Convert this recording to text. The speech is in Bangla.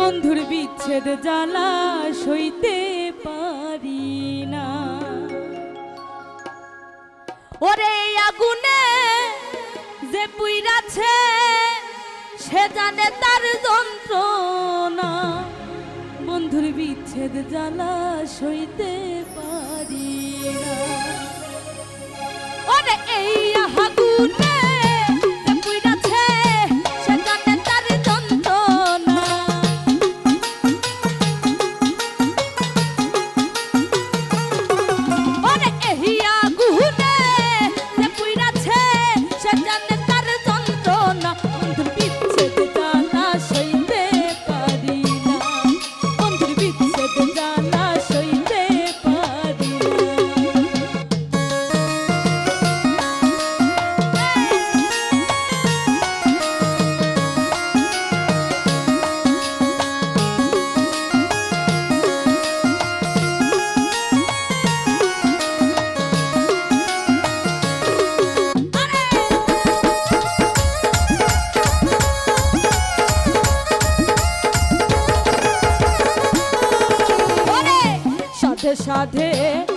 বন্ধুর বিচ্ছেদ জ্বালা সইতে পারি না। ওরে আগুনে যে পুইরাছে, সে জানে তার যন্ত্রণা। বন্ধুর বিচ্ছেদ জ্বালা সইতে সাথে